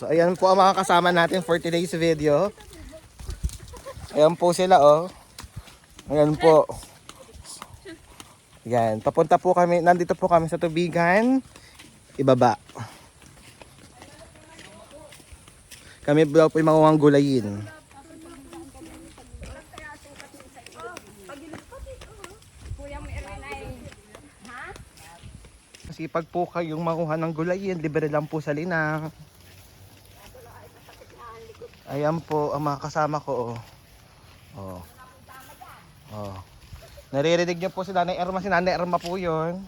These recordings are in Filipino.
So ayan po ang mga kasama natin for today's video. Ayan po sila oh. Ayan po. Yan, papunta po kami, nandito po kami sa tubigan. Ibaba. Kami daw po yung mga gulayin. Kasi pag po kayong makuha ng gulayin, libre lang po sa linang. Ayan po ang mga kasama ko. Oh. Oh. Oh. Naririnig niyo po si Nanay Erma. Si Nanay Erma po yun.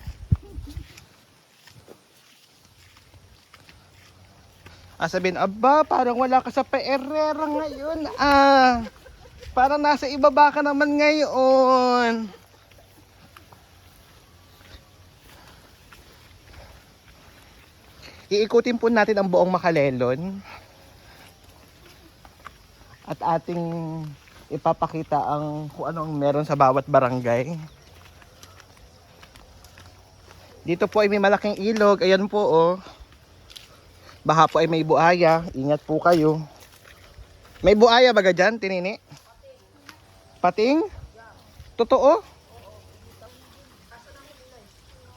Ah, sabihin, aba, parang wala ka sa Pereira ngayon. Ah, parang nasa ibaba ka naman ngayon. Iikutin po natin ang buong Makalelon. At ating ipapakita ang kung anong meron sa bawat barangay. Dito po ay may malaking ilog. Ayan po oh. Baka po ay may buaya. Ingat po kayo. May buaya baga dyan, tinini? Pating? Totoo?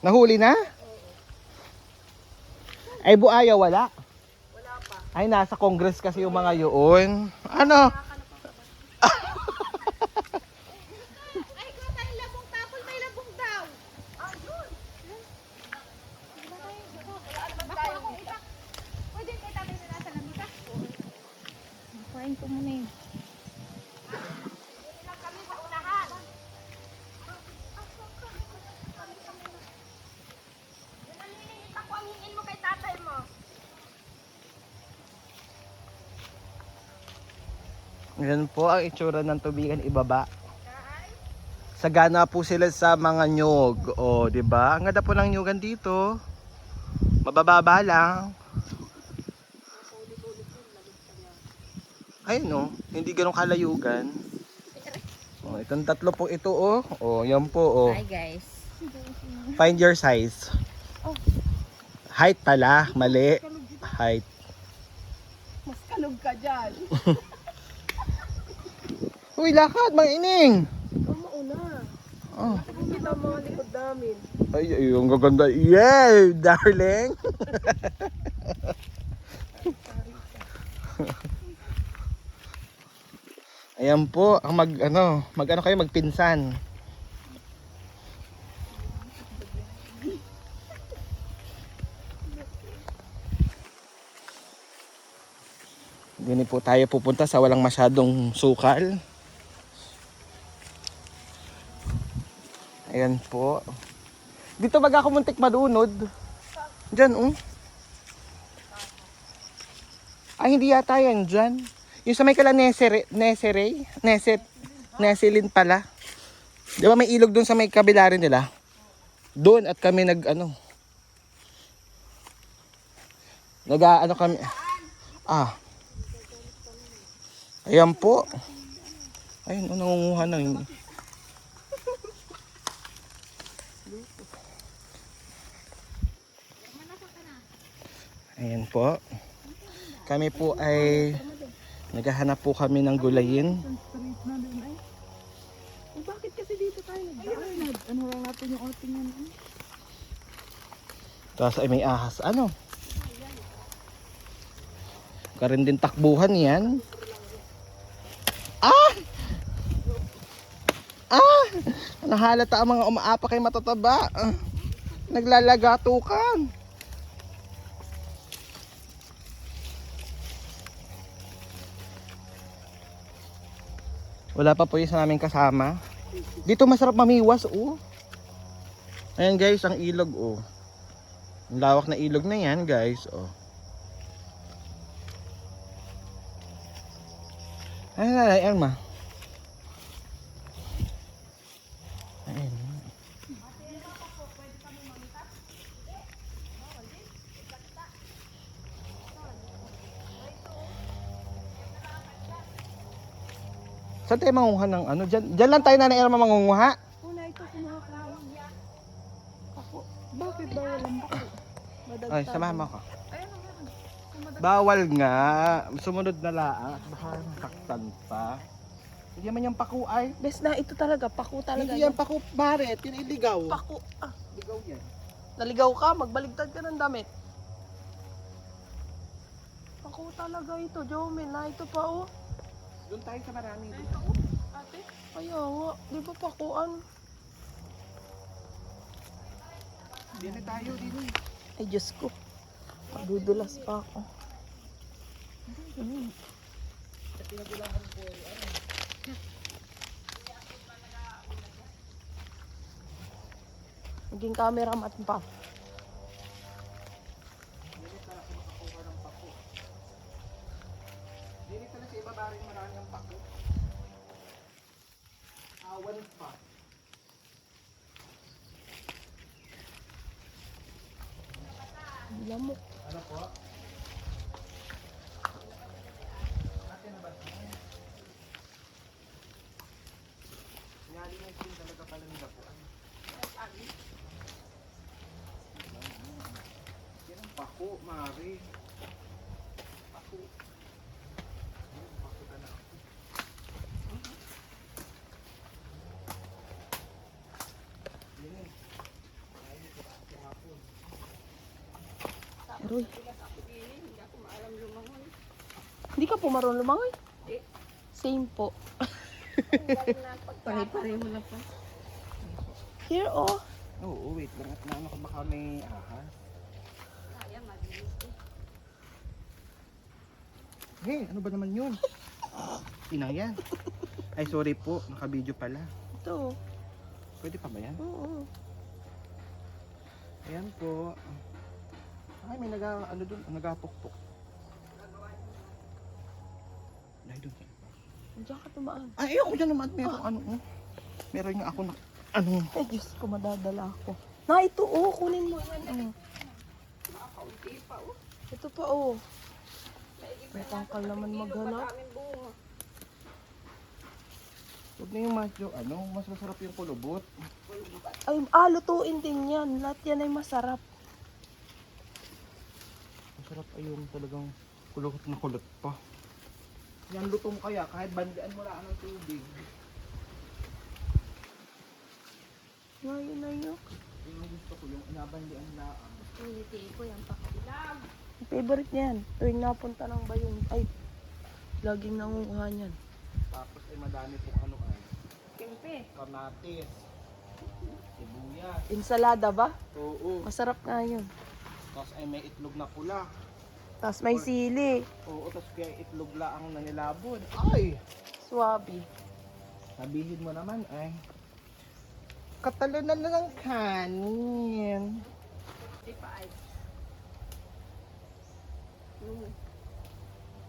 Nahuli na? Ay buaya wala? Ay nasa congress kasi yung mga yun. Ano? Ay, ikaw tayo labong tapol, may labong daw. Ah. Bako ako itak. Pwede kay tatay na nasa. Kuhain ko muna. kami sa unahan. Yan ang hinihinta ko ang hingin mo kay tatay mo. Yan po ang itsura ng tubigan ibaba. Sagana po sila sa mga nyog. O, di ba? Ang ganda po ng nyugan dito. Mabababa lang. Ayun no, hindi ganun kalayugan. Oh, itong tatlo po ito oh. Oh, yan po oh. Hi guys. Find your size. Height pala, mali. Height. Mas kalog ka dyan. Uy, lakad, mga ining. Ikaw mauna. Oh. Kita ang mga likod namin. Ay, ay, ang gaganda. Yeah, darling. Ayan po, ang mag ano, mag ano kayo magpinsan. Dini po tayo pupunta sa walang masyadong sukal. Ayan po. Dito baga ako muntik madunod. Diyan, oh. Ay, hindi yata yan dyan. Yung sa may kala Nesere, Nesere, Neset, Nesilin pala. Di ba may ilog doon sa may kabila rin nila? Doon at kami nag, ano. Nag, ano kami. Ah. Ayan po. Ayun, oh, nangunguha na yun. Ayan po. Kami po ay naghahanap po kami ng gulayin. Eh, bakit kasi dito tayo nagdaan? Ano lang natin yung outing yan? eh? Tapos ay may ahas. Ano? Karin din takbuhan yan. Ah! Ah! Nahalata ang mga umaapa kay matataba. Ah. Naglalagatukan. Wala pa po yung sa naming kasama. Dito masarap mamiwas, oh. Ayan guys, ang ilog, oh. Ang lawak na ilog na yan, guys, oh. Ay, ay, ay, ma. Saan tayo mangunguha ng ano? Diyan, diyan lang tayo na na mangunguha. Una ito kumakain. Ako, bakit ba walang bako? Madagdag. Ay, samahan mo ako. Bawal nga. Sumunod na laang. At baka nasaktan pa. Hindi man yung paku ay. Bes na, ito talaga. Paku talaga. Hindi yan paku, Baret. Yung iligaw. Paku. Ah, Ligaw yan. naligaw ka, magbaligtad ka ng damit. Paku talaga ito, Jomin. Na ito pa, oh. Doon tayo sa marami. Ate. Kaya nga, di ba pakuan? Dili tayo, dili. Ay, Diyos ko. Madudulas pa ako. Mm. Naging cameraman pa. Dili pala sa ibaba rin marami ang paku. Awan pa. Lamok. Ano po? Ate na ba? Yali yung sin talaga pala nila po. Yan ang pako, Mari. Pako. Ayun, pako ka na ako. Yan. Ayun, kahapon. Aroy. Hindi ka po marunong lumangoy? Same po. Pare-pareho na pa. Here, oh. Oo, wait lang. At naano ka baka may ahas. Kaya mabilis eh. Hey, ano ba naman yun? Inang yan. Ay, sorry po. Naka-video pala. Ito. Pwede pa ba yan? Oo. Ayan po. Ay, may naga, ano dun, nagapukpok. Ay, dun. Diyan ka tumaan. Ay, ayoko dyan naman. Meron ano, oh. Meron nga ako na, ano. Ay, Diyos ko, madadala ako. Na, ito, oh. Kunin mo yan, oh. Kaunti pa oh. Ito pa, oh. May tangkal naman maghanap. Huwag na yung medyo, ano, mas masarap yung kulubot. Ay, ah, lutuin din yan. Lahat yan ay masarap. Masarap ayun talagang kulot na kulot pa. Yan lutong kaya kahit bandian mo lang ng tubig. Ngayon na yun. Yung gusto ko yung inabandian lang. Hindi ko yan pakabilang. Ang Favorite niyan. Tuwing napunta ng bayon. Ay, laging nangunguha niyan. Tapos ay madami pong ano ay Siyempre. kamatis, sibuyas. Ensalada ba? Oo. Masarap nga yun. Tapos ay may itlog na pula. Tapos may sili. Oo, tapos kaya itlog lang ang nanilabon. Ay! Swabe. Sabihin mo naman ay katalunan na ng kanin. Hindi pa ay. Hmm.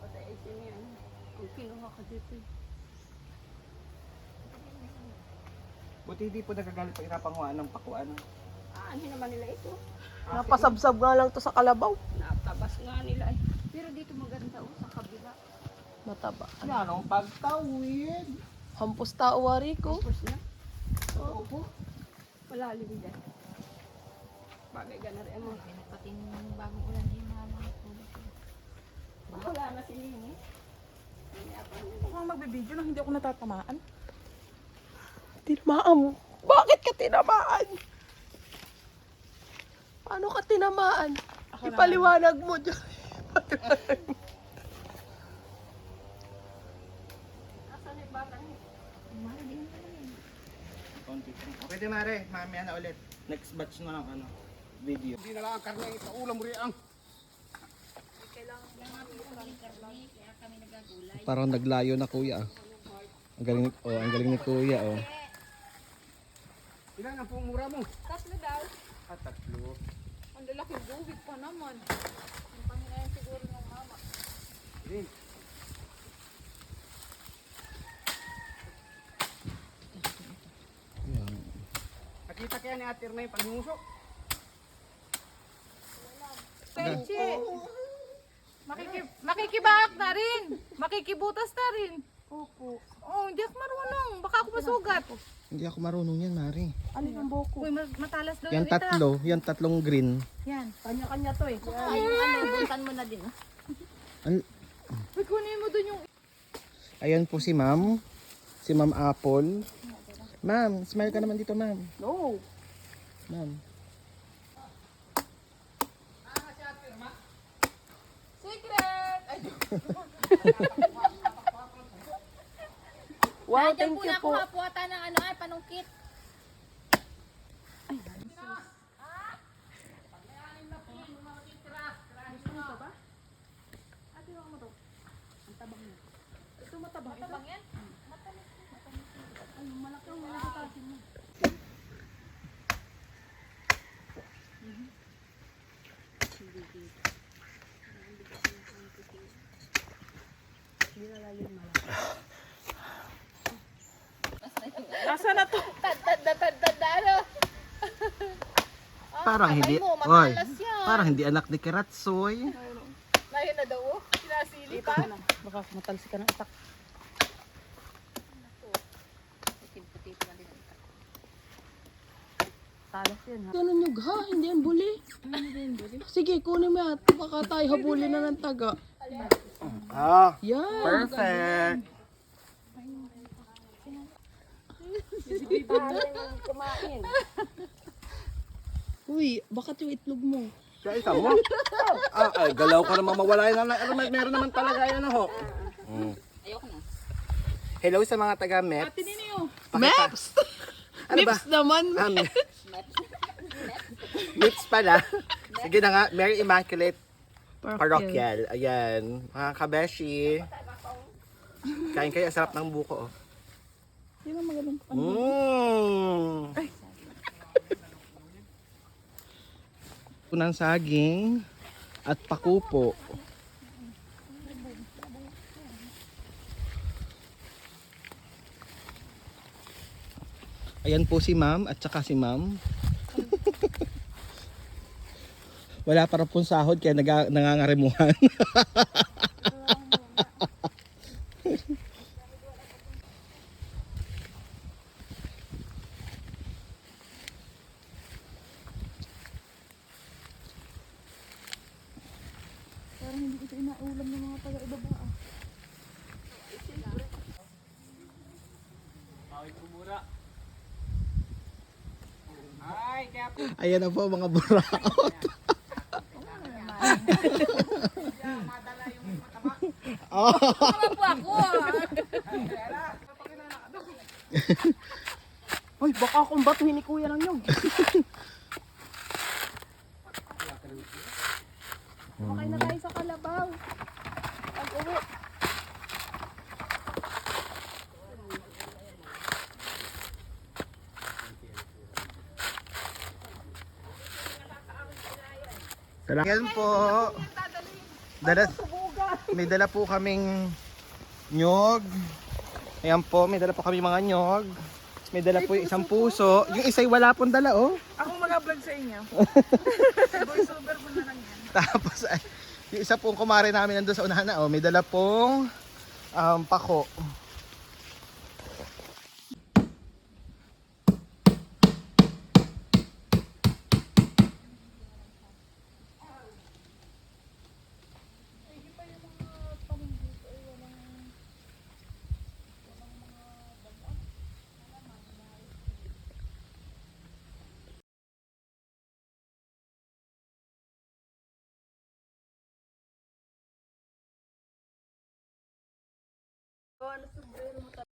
Patay ay yan. Kung kinuha ka dito. eh. Buti hindi po nagagalit pag inapanguhaan ng pakuan. Ah, ano naman nila ito? Napasabsab nga lang to sa kalabaw. Natabas nga nila eh. Pero dito maganda oh, sa kabila. Mataba. Yan ang pagtawid. Hampos tao wari ko. Tapos na. Oo po. Malalim dyan. Bagay gana rin mo. Pati nung bagong ulan din na mga tulog. Wala na si Nini. Hindi ako Ako nga magbibideo nang hindi ako natatamaan. Tinamaan mo. Bakit ka tinamaan? Paano ka tinamaan? Ipaliwanag mo dyan. Yun? Konti. Okay, di mare. Mamaya na ulit. Next batch na lang ano. Video. Hindi na lang ang karne, paulam mo rin ang. Parang naglayo na kuya. ah. Ang galing, oh, ang galing ni kuya, oh. Ilan ang pumura mo? Tatlo daw. At tatlo. Ang lalaki buwig pa naman. Ang panginayan siguro ng mama. Yan. Nakita kaya ni Ate May pangmusok. Peche! Makiki makikibak na rin. Makikibutas na rin. Opo. Oh, hindi ako marunong. Baka ako masugat. Hindi ako marunong yan, Mari. Alin ang buko? Uy, ma- matalas daw Yan yung itak. tatlo, yan tatlong green. Yan. Kanya-kanya to eh. Ay, yung ano, buntan mo na din. oh. An- Uy, kunin mo dun yung... Ayan po si ma'am. Si ma'am Apple. Ma'am, smile ka naman dito ma'am. No. Ma'am. Secret! Ay, Wow, Nandiyan thank po you na po. kuha po ata ng ano ay panungkit. Matabang yan? Nasa na to? Tad-tad na tad-tad na ano? Parang hindi. mo, Oy, parang hindi anak ni Kiratsoy. Ngayon na daw oh. Sinasili pa. Baka matalsi ka ng ha. Ganun yung ha, hindi yan buli. Sige, kunin mo yan. Baka tayo habulin na ng taga. Ah, Yan. perfect. Uy, bakit yung itlog mo? Kaya isa mo. ah, ay, galaw ka naman mawala yan. Ano, may- meron naman talaga yan ho. Mm. Hello sa mga taga Met. Maps! Ano ba? Mips naman. Ah, Meets pala. Sige na nga, Mary Immaculate Parochial. Ayan. Mga kabeshi. Kain kayo, ang sarap ng buko. Oh. Di ba magaling? Mmm. Ng saging at pakupo. Ayan po si ma'am at saka si ma'am. Wala para pong sahod kaya nangangaremuhan. Parang hindi ito inaulam ng mga taga-ibaba ah. Ay, kaya po. Ayan na po mga buraot. Ano po ako? Uy, baka akong batuhin ni kuya ng nyog. Makain na tayo sa kalabaw. Ayan po. Dala, may dala po kaming nyog. Ayan po, may dala po kami mga nyog. May dala po yung isang puso. Yung isa'y wala pong dala, oh. Ako mag-vlog sa inyo. Voiceover mo na lang yan. Tapos, ay, yung isa pong kumare namin nandun sa unahan na, oh. May dala pong um, pako. Olha, subiu, não tá